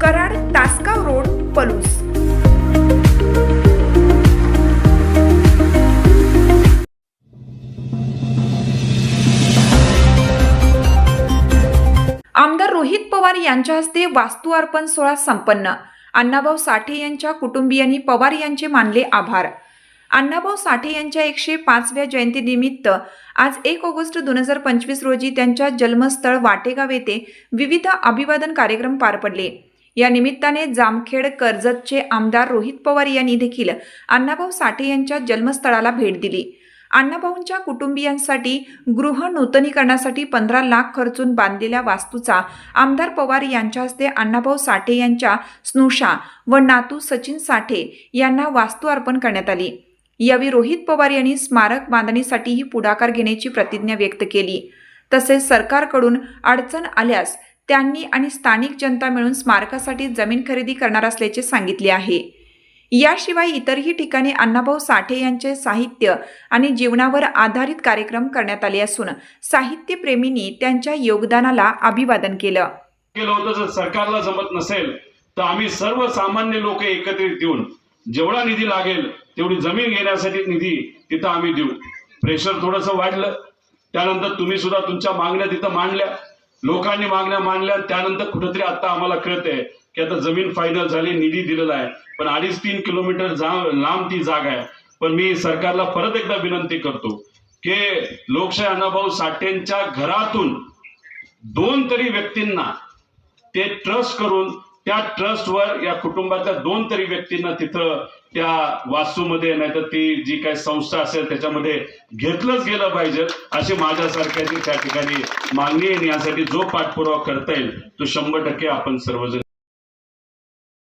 Karad Tasgaon road Palus. आमदार रोहित पवार यांच्या हस्ते वास्तू अर्पण सोहळा संपन्न. अण्णाभाऊ साठे यांच्या कुटुंबियांनी पवार यांचे मानले आभार. अण्णाभाऊ साठे यांच्या एकशे पाचव्या जयंतीनिमित्त आज एक ऑगस्ट दोन हजार पंचवीस रोजी त्यांच्या जन्मस्थळ वाटेगाव येथे विविध अभिवादन कार्यक्रम पार पडले. या निमित्ताने जामखेड कर्जतचे आमदार रोहित पवार यांनी देखील अण्णाभाऊ साठे यांच्या जन्मस्थळाला भेट दिली. अण्णाभाऊंच्या कुटुंबियांसाठी गृह नूतनीकरणासाठी पंधरा लाख खर्चून बांधलेल्या वास्तूचा आमदार पवार यांच्या हस्ते अण्णाभाऊ साठे यांच्या स्नुषा व नातू सचिन साठे यांना वास्तू अर्पण करण्यात आली. यावेळी रोहित पवार यांनी स्मारक बांधणीसाठीही पुढाकार घेण्याची प्रतिज्ञा व्यक्त केली. तसेच सरकारकडून अडचण आल्यास त्यांनी आणि स्थानिक जनता मिळून स्मारकासाठी जमीन खरेदी करणार असल्याचे सांगितले आहे. याशिवाय इतरही ठिकाणी अण्णाभाऊ साठे यांचे साहित्य आणि जीवनावर आधारित कार्यक्रम करण्यात आले असून साहित्यप्रेमींनी त्यांच्या योगदानाला अभिवादन केलं. केलं होतं जर सरकारला जमत नसेल तर आम्ही सर्वसामान्य लोक एकत्रित येऊन जेवढा निधी लागेल तेवढी जमीन घेण्यासाठी निधी तिथं आम्ही देऊ. प्रेशर थोडंसं वाढलं. त्यानंतर तुम्ही सुद्धा तुमच्या मागण्या तिथं मांडल्या. लोकांनी मागण्या मांडल्या त्यानंतर कुठेतरी आता आम्हाला कळतंय की आता जमीन फायनल झाली निधी दिलेला आहे. पण अडीच तीन किलोमीटर जा लांब ती जागा आहे. पण मी सरकारला परत एकदा विनंती करतो की लोकशाही अण्णाभाऊ साठेंच्या घरातून दोन तरी व्यक्तींना ते ट्रस्ट करून त्या ट्रस्टवर या कुटुंबातल्या दोन तरी व्यक्तींना तिथं त्या वास्तूमध्ये नाही तर ती जी काही संस्था असेल त्याच्यामध्ये घेतलंच गेलं पाहिजे अशी माझ्यासारख्याची त्या ठिकाणी मागणी आहे आणि यासाठी जो पाठपुरावा करता येईल तो शंभर टक्के आपण सर्वजण